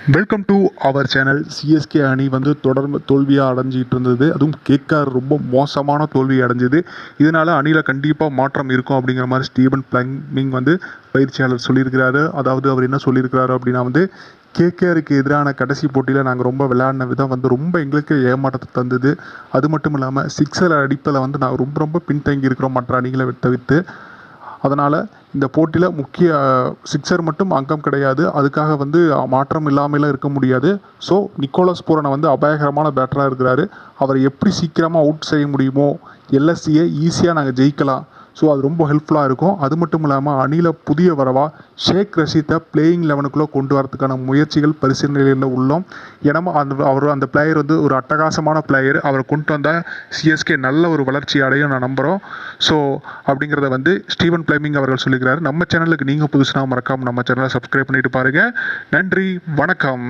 Welcome to our channel CSK அணி வந்து தொடர்ந்து தோல்வியாக அடைஞ்சிட்டு இருந்தது. அதுவும் கேக்கார் ரொம்ப மோசமான தோல்வி அடைஞ்சது. இதனால் அணியில் கண்டிப்பாக மாற்றம் இருக்கும் அப்படிங்கிற மாதிரி ஸ்டீவன் பிளமிங் வந்து பயிற்சியாளர் சொல்லியிருக்கிறாரு. அதாவது அவர் என்ன சொல்லியிருக்கிறாரு அப்படின்னா வந்து கேகேஆருக்கு எதிரான கடைசி போட்டியில் நாங்கள் ரொம்ப விளையாடின விதம் வந்து ரொம்ப எங்களுக்கு ஏமாற்றத்தை தந்தது. அது மட்டும் இல்லாமல் சிக்ஸர் அடிப்பில் வந்து நாங்கள் ரொம்ப ரொம்ப பின்தங்கி இருக்கிறோம் மற்ற அணிகளை தவிர்த்து அதனால் இந்த போட்டியில் முக்கிய சிக்ஸர் மட்டும் அங்கம் கிடையாது. அதுக்காக வந்து மாற்றம் இல்லாமலாம் இருக்க முடியாது. ஸோ நிக்கோலஸ் பூரனை வந்து அபாயகரமான பேட்டராக இருக்கிறாரு. அவரை எப்படி சீக்கிரமாக அவுட் செய்ய முடியுமோ எல்எஸ்சியை ஈஸியாக நாங்கள் ஜெயிக்கலாம். ஸோ அது ரொம்ப ஹெல்ப்ஃபுல்லாக இருக்கும். அது மட்டும் இல்லாமல் அணியில் புதிய வரவா ஷேக் ரஷீத்தை பிளேயிங் லெவனுக்குள்ளே கொண்டு வரதுக்கான முயற்சிகள் பரிசீலனையில் உள்ளோம். ஏன்னா அந்த அவர் அந்த பிளேயர் வந்து ஒரு அட்டகாசமான பிளேயர் அவரை கொண்டு வந்தால் சிஎஸ்கே நல்ல ஒரு வளர்ச்சி அடையும் நான் நம்புகிறோம் ஸோ அப்படிங்கிறத வந்து ஸ்டீவன் பிளேமிங் அவர்கள் சொல்லிக்கிறாரு. நம்ம சேனலுக்கு நீங்கள் புதுசுனா மறக்காமல் நம்ம சேனலை சப்ஸ்கிரைப் பண்ணிட்டு பாருங்கள் நன்றி வணக்கம்.